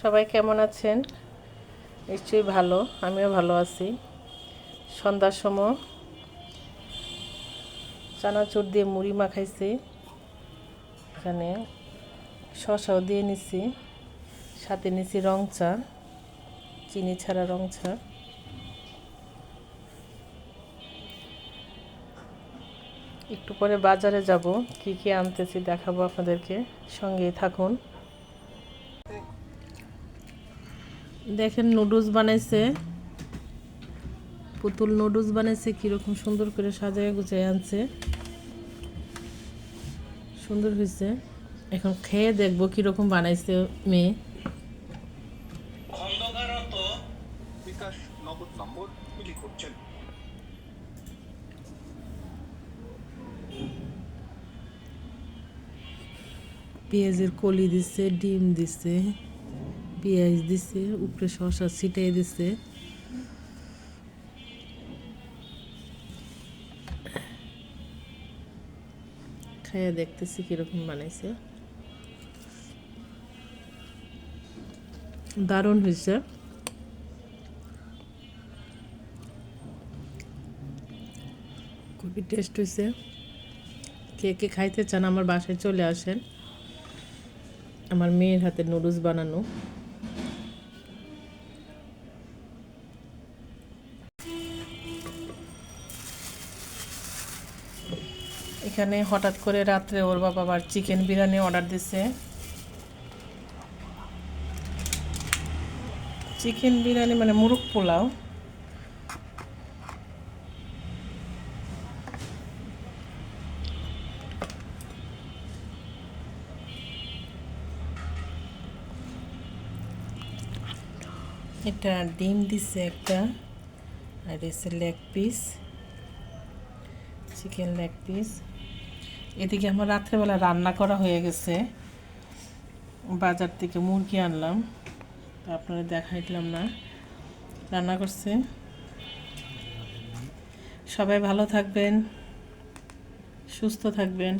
সবাই কেমন আছেন? নিশ্চয়ই ভালো, আমিও ভালো আছি। সন্ধ্যার সময় চানাচুর দিয়ে মুড়ি মাখাইছি। এখানে শসাও দিয়ে নিছি, সাথে নিছি রং চা, চিনি ছাড়া রং চা। একটু পরে বাজারে যাব, কি কি আনতেছি দেখাবো আপনাদেরকে। সঙ্গেই থাকুন। দেখেন নুডলস বানাইছে। পুতুল নুডলস বানাইছে কীরকম সুন্দর করে সাজায় গুছিয়ে আনছে। সুন্দর হয়েছে এখন খেয়ে দেখব কীরকম বানাইছে মেয়ে। পেঁয়াজের কলি দিছে ডিম দিছে। পেঁয়াজ দিছে, উপরে শসা ছিটাই দিছে। খাইয়া দেখতেছি কীরকম বানাইছে। দারুণ হয়েছে খুবই টেস্ট হয়েছে কে কে খাইতে চান, আমার বাসায় চলে আসেন। আমার মেয়ের হাতে নুডলস বানানো। এখানে হঠাৎ করে রাত্রে ওর বাবা আবার চিকেন বিরিয়ানি অর্ডার দিছে। চিকেন বিরিয়ানি মানে মুরগ পোলাও। এটা ডিম দিছে একটা, আর এসে leg piece chicken leg piece এদিকে আমার রাত্রেবেলা রান্না করা হয়ে গেছে। বাজার থেকে মুরগি আনলাম। তা আপনারা দেখাইলাম না। রান্না করছে। সবাই ভালো থাকবেন, সুস্থ থাকবেন।